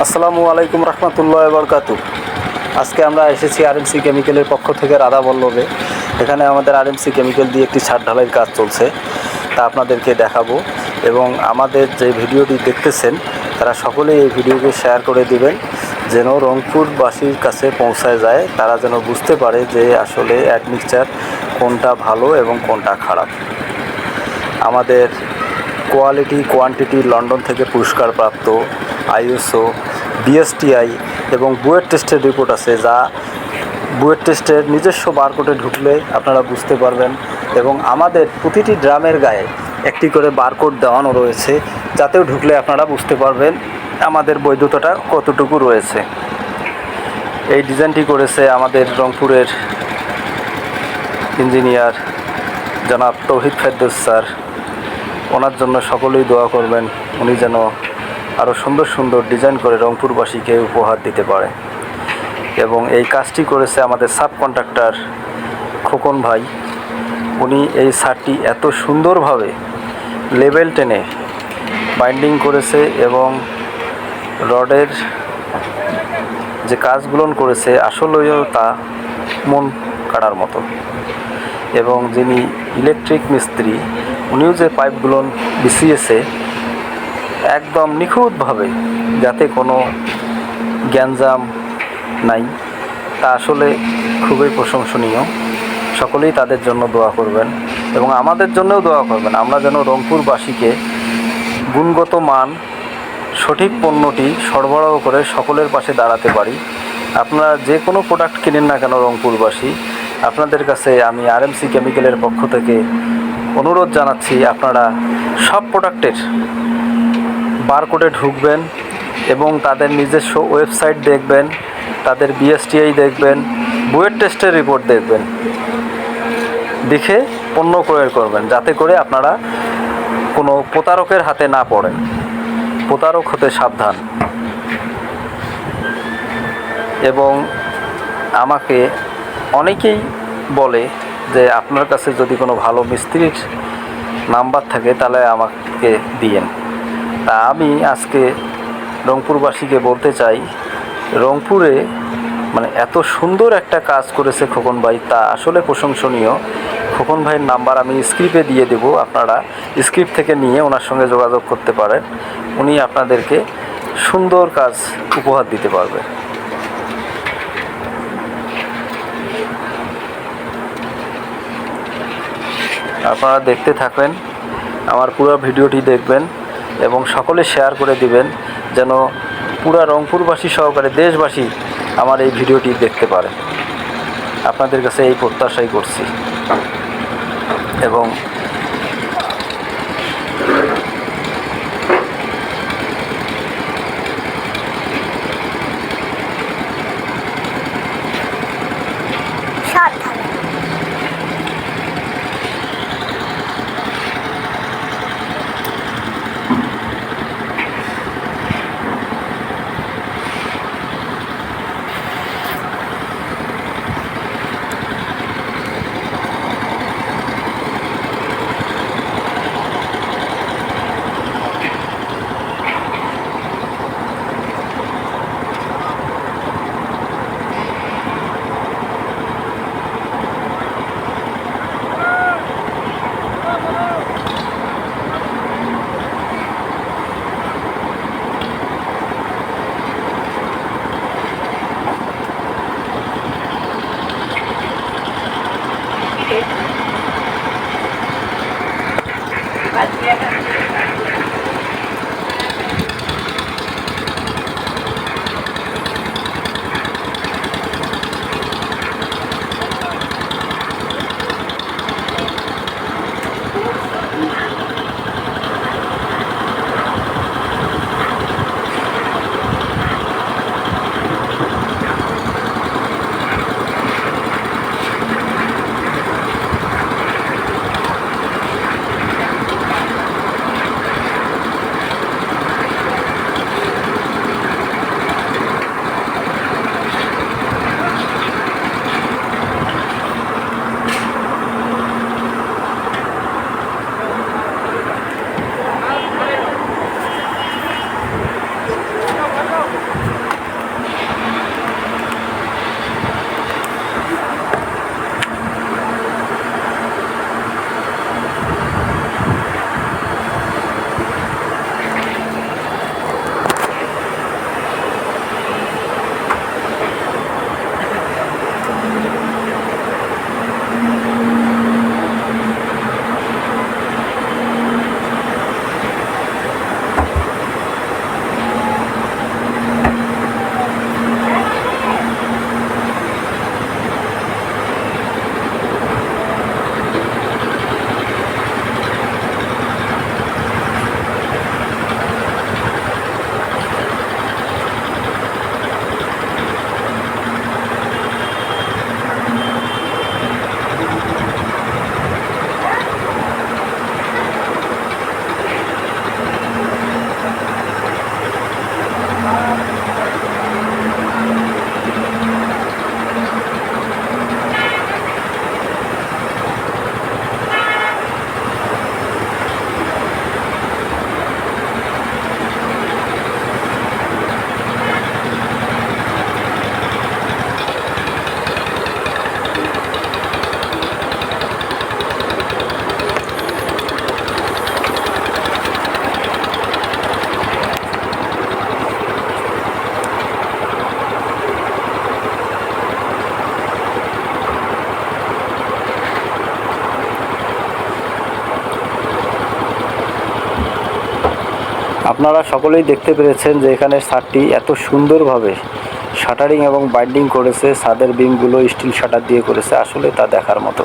আসসালামু আলাইকুম রহমতুল্লাহ বরকাতু আজকে আমরা এসেছি আরএমসি কেমিক্যালের পক্ষ থেকে রাধা বল্লভে। এখানে আমাদের আরএমসি কেমিক্যাল দিয়ে একটি ছাদ ঢালাইয়ের কাজ চলছে, তা আপনাদেরকে দেখাবো। এবং আমাদের যে ভিডিওটি দেখতেছেন, তারা সকলেই এই ভিডিওকে শেয়ার করে দিবেন, যেন রংপুরবাসীর কাছে পৌঁছায় যায়। তারা যেন বুঝতে পারে যে আসলে অ্যাডমিক্সচার কোনটা ভালো এবং কোনটা খারাপ। আমাদের কোয়ালিটি, কোয়ান্টিটি লন্ডন থেকে পুরস্কার প্রাপ্ত আইএসও, বিএসটিআই এবং বুয়েট টেস্টের রিপোর্ট আছে যা বুয়েট টেস্টের নিজস্ব বারকোডে ঢুকলে আপনারা বুঝতে পারবেন এবং আমাদের প্রতিটি ড্রামের গায়ে একটি করে বারকোড দেওয়ানো রয়েছে যাতেও ঢুকলে আপনারা বুঝতে পারবেন আমাদের বৈধতাটা কতটুকু রয়েছে। এই ডিজাইনটি করেছে আমাদের রংপুরের ইঞ্জিনিয়ার জনাব তৌহিদ ফেরদৌস স্যার। ওনার জন্য সকলেই দোয়া করবেন। উনি যেন আরও সুন্দর সুন্দর ডিজাইন করে রংপুরবাসীকে উপহার দিতে পারে। এবং এই কাজটি করেছে আমাদের সাব কন্ট্রাক্টর খোকন ভাই। উনি এই শার্টটি এত সুন্দরভাবে লেবেল টেনে বাইন্ডিং করেছে এবং রডের যে কাজগুলো করেছে, আসলেও তা মন কাড়ার মতো। এবং যিনি ইলেকট্রিক মিস্ত্রি উনিও যে পাইপগুলো বিছিয়েছে একদম নিখুঁতভাবে যাতে কোনো গ্যাঞ্জাম নাই, তা আসলে খুবই প্রশংসনীয়। সকলেই তাদের জন্য দোয়া করবেন এবং আমাদের জন্যও দোয়া করবেন। আমরা যেন রংপুরবাসীকে গুণগত মান, সঠিক পণ্যটি সরবরাহ করে সকলের পাশে দাঁড়াতে পারি। আপনারা যে কোনো প্রোডাক্ট কিনেন না কেন রংপুরবাসী, আপনাদের কাছে আমি আরএমসি কেমিক্যালের পক্ষ থেকে অনুরোধ জানাচ্ছি আপনারা সব প্রোডাক্টের বারকোডে ঢুকবেন এবং তাদের নিজস্ব ওয়েবসাইট দেখবেন, তাদের বিএসটিআই দেখবেন, বুয়েট টেস্টের রিপোর্ট দেখবেন। দেখে পণ্য ক্রয় করবেন, যাতে করে আপনারা কোনো প্রতারকের হাতে না পড়েন। প্রতারক হতে সাবধান। এবং আমাকে অনেকেই বলে যে আপনার কাছে যদি কোনো ভালো মিস্ত্রির নাম্বার থাকে, তাহলে আমাকে দিয়েন। তা আমি আজকে রংপুরবাসীকে বলতে চাই, রংপুরে মানে এত সুন্দর একটা কাজ করেছে খোকন ভাই, তা আসলে প্রশংসনীয়। খোকন ভাইয়ের নাম্বার আমি স্ক্রিপ্টে দিয়ে দেবো, আপনারা স্ক্রিপ্ট থেকে নিয়ে ওনার সঙ্গে যোগাযোগ করতে পারেন। উনি আপনাদেরকে সুন্দর কাজ উপহার দিতে পারবে আপনারা দেখতে থাকবেন, আমার পুরো ভিডিওটি দেখবেন এবং সকলে শেয়ার করে দিবেন, যেন পুরা রংপুরবাসী সহকারে দেশবাসী আমার এই ভিডিওটি দেখতে পারে। আপনাদের কাছে এই প্রত্যাশাই করছি। এবং あっ! আপনারা সকলেই দেখতে পেরেছেন যে এখানে ছাদটি এত সুন্দরভাবে শাটারিং এবং বাইন্ডিং করেছে ছাদের বিমগুলো, স্টিল শাটার দিয়ে করেছে, আসলে তা দেখার মতো।